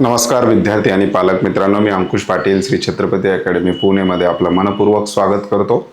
नमस्कार विद्यार्थी आणि पालक मित्रांनो मी अंकुश पाटील श्री छत्रपती अकॅडमी पुणेमध्ये आपलं मनपूर्वक स्वागत करतो.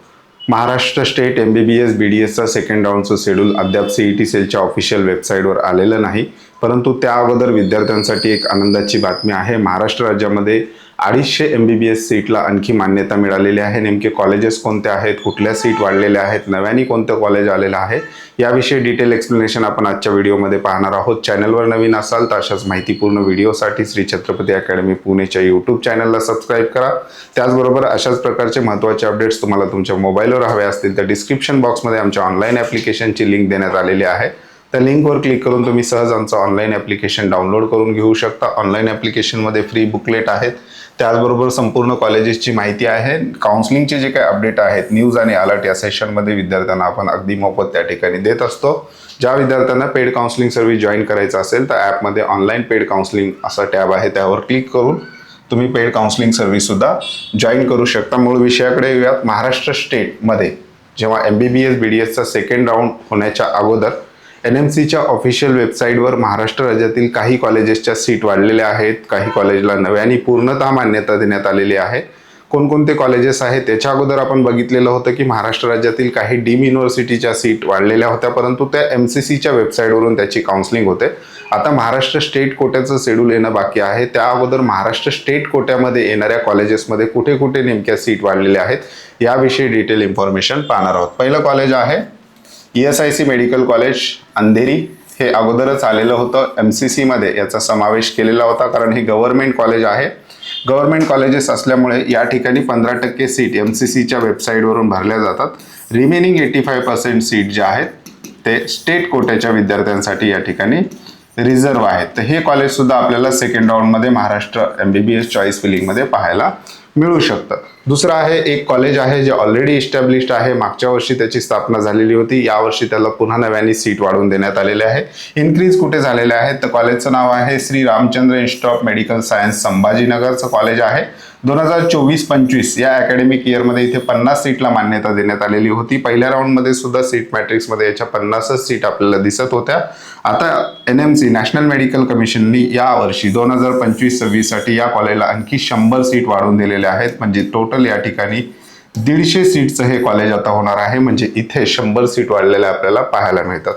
Maharashtra state M B B S B D एसचा second राऊंडचं शेड्यूल अद्याप सी ई टी सेलच्या ऑफिशियल वेबसाईटवर आलेलं नाही. परंतु त्या अगोदर विद्यार्थ्यांसाठी एक आनंदाची बातमी आहे. महाराष्ट्र राज्यामध्ये अडीचशे एम बी बी एस सीटला आणखी मान्यता मिळालेली आहे. नेमके कॉलेजेस कोणते आहेत? कुठल्या सीट वाढलेल्या आहेत? नव्याने कोणतं कॉलेज आलेलं आहे? याविषयी डिटेल एक्सप्लेनेशन आपण आजच्या व्हिडिओमध्ये पाहणार आहोत. चॅनलवर नवीन असाल तर अशाच माहितीपूर्ण व्हिडिओसाठी श्री छत्रपती अकॅडमी पुणेच्या यूट्यूब चॅनलला सबस्क्राईब करा. त्याचबरोबर अशाच प्रकारचे महत्त्वाचे अपडेट्स तुम्हाला तुमच्या मोबाईलवर हवे असतील तर डिस्क्रिप्शन बॉक्समध्ये आमच्या ऑनलाईन ॲप्लिकेशनची लिंक देण्यात आलेली आहे. त्या लिंकवर क्लिक करून तुम्ही सहज आमचं ऑनलाईन ॲप्लिकेशन डाउनलोड करून घेऊ शकता. ऑनलाईन ॲप्लिकेशनमध्ये फ्री बुकलेट आहेत. त्याचबरोबर संपूर्ण कॉलेजेसची माहिती आहे. काउन्सिलिंगचे जे काही अपडेट आहेत न्यूज आणि अलर्ट या सेशनमध्ये विद्यार्थ्यांना आपण अगदी मोफत त्या ठिकाणी देत असतो. ज्या विद्यार्थ्यांना पेड काउन्सिलिंग सर्व्हिस जॉईन करायचं असेल तर ॲपमध्ये ऑनलाईन पेड काउन्सिलिंग असा टॅब आहे त्यावर क्लिक करून तुम्ही पेड काउन्सिलिंग सर्व्हिससुद्धा जॉईन करू शकता. मूळ विषयाकडे येऊयात. महाराष्ट्र स्टेटमध्ये जेव्हा M B B S B D एसचा second round होण्याच्या अगोदर एन एम सीच्या ऑफिशियल वेबसाईटवर महाराष्ट्र राज्यातील काही कॉलेजेसच्या सीट वाढलेल्या आहेत. काही कॉलेजला नव्याने पूर्णतः मान्यता देण्यात आलेली आहे. कोणकोणते कॉलेजेस आहेत त्याच्या अगोदर आपण बघितलेलं होतं की महाराष्ट्र राज्यातील काही डीम युनिव्हर्सिटीच्या सीट वाढलेल्या होत्या परंतु त्या एम सी सीच्या वेबसाईटवरून त्याची काउन्सिलिंग होते. आता महाराष्ट्र स्टेट कोट्याचं शेड्यूल येणं बाकी आहे. त्या अगोदर महाराष्ट्र स्टेट कोट्यामध्ये येणाऱ्या कॉलेजेसमध्ये कुठे कुठे नेमक्या सीट वाढलेल्या आहेत याविषयी डिटेल इन्फॉर्मेशन पाहणार आहोत. पहिलं कॉलेज आहे E S I C medical college Andheri. हे अगोदरच आलेलं होतं एम सी सीमध्ये याचा समावेश केलेला होता कारण हे गव्हर्नमेंट कॉलेज आहे. गव्हर्नमेंट कॉलेजेस असल्यामुळे या ठिकाणी पंधरा टक्के सीट एम सी सीच्या वेबसाईटवरून भरल्या जातात. Remaining eighty five percent seat ज्या आहेत ते स्टेट कोट्याच्या विद्यार्थ्यांसाठी या ठिकाणी रिझर्व आहेत. तर हे कॉलेजसुद्धा आपल्याला सेकंड राऊंडमध्ये Maharashtra M B B S choice फिलिंगमध्ये पाहायला मिळू शकतं दुसरं आहे एक कॉलेज आहे जे ऑलरेडी इस्टॅब्लिश्ड आहे. मागच्या वर्षी त्याची स्थापना झालेली होती. यावर्षी त्याला पुन्हा नव्याने सीट वाढवून देण्यात आलेले आहे. इन्क्रीज कुठे झालेले आहे? तर कॉलेजचं नाव आहे Shri Ramchandra institute of medical science संभाजीनगरचं college आहे. दोन हजार चोवीस पंचवीस या अकॅडमिक इयरमध्ये इथे पन्नास सीटला मान्यता देण्यात आलेली होती. पहिल्या राऊंडमध्ये सुद्धा सीट मॅट्रिक्समध्ये याच्या पन्नासच सीट आपल्याला दिसत होत्या. आता N M C national medical कमिशननी या वर्षी दोन हजार पंचवीस सव्वीससाठी या कॉलेजला आणखी शंभर सीट वाढवून दिलेल्या आहेत. म्हणजे टोटल या ठिकाणी दीडशे सीटचं हे कॉलेज आता होणार आहे. म्हणजे इथे शंभर सीट वाढलेल्या आपल्याला पाहायला मिळतात.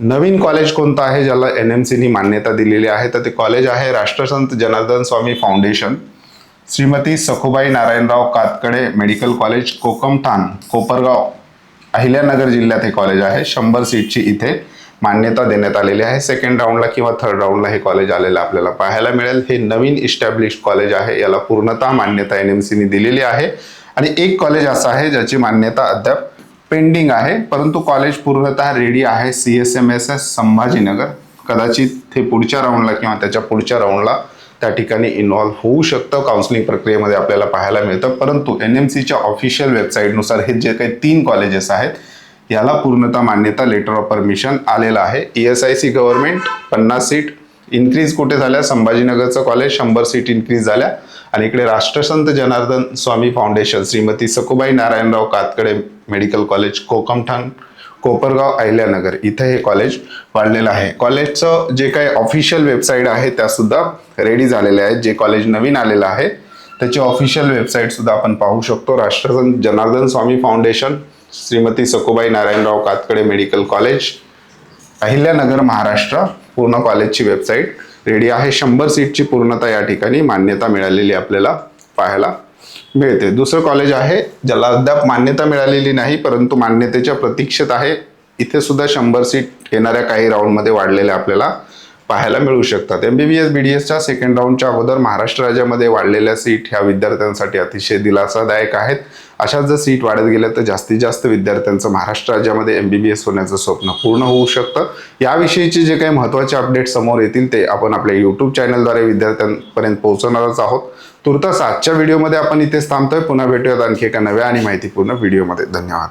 नवीन कॉलेज कोणतं आहे ज्याला एन एम सीनी मान्यता दिलेली आहे? तर ते कॉलेज आहे Rashtrasant Janardan Swami foundation Shrimati Sakhubai Narayanrao Katkade medical college Kokamthan Kopargaon. Ahilyanagar जिल्ह्यात हे कॉलेज आहे. शंभर सीटची इथे मान्यता देण्यात आलेली आहे. सेकंड राऊंडला किंवा थर्ड राऊंडला हे कॉलेज आलेलं आपल्याला पाहायला मिळेल. हे नवीन इस्टॅब्लिश कॉलेज आहे. याला पूर्णतः मान्यता एन एम सीने दिलेली आहे. आणि एक कॉलेज असं आहे ज्याची मान्यता अद्याप पेंडिंग आहे. परंतु कॉलेज पूर्णतः रेडी आहे. C S M S S Sambhajinagar. कदाचित हे पुढच्या राऊंडला किंवा त्याच्या पुढच्या राऊंडला त्या ठिकाणी इन्व्हॉल्व्ह होऊ शकतं. काउन्सिलिंग प्रक्रियेमध्ये आपल्याला पाहायला मिळतं. परंतु एन एम सीच्या ऑफिशियल वेबसाईटनुसार हे जे काही तीन कॉलेजेस आहेत याला पूर्णतः मान्यता लेटर ऑफ परमिशन आलेलं आहे. E S I C government पन्नास सीट इन्क्रीज कुठे झाल्या? संभाजीनगरचं कॉलेज शंभर सीट इन्क्रीज झाल्या. आणि इकडे Rashtrasant Janardan Swami foundation Shrimati Sakubai Narayanrao Katkade medical college Kokamthan. Kopargaon Ahilyanagar. इथे हे कॉलेज वाढलेलं आहे. कॉलेजचं जे काही ऑफिशियल वेबसाईट आहे त्या सुद्धा रेडी झालेल्या आहेत. जे कॉलेज नवीन आलेलं आहे त्याची ऑफिशियल वेबसाईट सुद्धा आपण पाहू शकतो. Rashtrasant Janardan Swami foundation Shrimati Sakobai Narayanrao Katkade medical college Ahilyanagar Maharashtra पूर्ण कॉलेजची वेबसाईट रेडी आहे. शंभर सीटची पूर्णता या ठिकाणी मान्यता मिळालेली आपल्याला पाहायला. मिळते. दुसरं कॉलेज आहे ज्याला अद्याप मान्यता मिळालेली नाही परंतु मान्यतेच्या प्रतीक्षेत आहे. इथे सुद्धा शंभर सीट येणाऱ्या काही राऊंडमध्ये वाढलेल्या आपल्याला. पाहायला मिळू शकतात. M B B S B D एसच्या सेकंड राऊंडच्या अगोदर महाराष्ट्र राज्यामध्ये वाढलेल्या सीट ह्या विद्यार्थ्यांसाठी अतिशय दिलासादायक आहेत. अशा जर सीट वाढत गेल्या तर जास्तीत जास्त विद्यार्थ्यांचं महाराष्ट्र राज्यामध्ये एम बी बी एस होण्याचं स्वप्न पूर्ण होऊ शकतं. याविषयीचे जे काही महत्त्वाचे अपडेट समोर येतील ते आपण आपल्या यूट्यूब चॅनलद्वारे विद्यार्थ्यांपर्यंत पोहोचवणारच आहोत. तुर्तास आजच्या व्हिडिओमध्ये आपण इथेच थांबतोय. पुन्हा भेटूयात आणखी एका नव्या आणि माहितीपूर्ण व्हिडिओमध्ये धन्यवाद.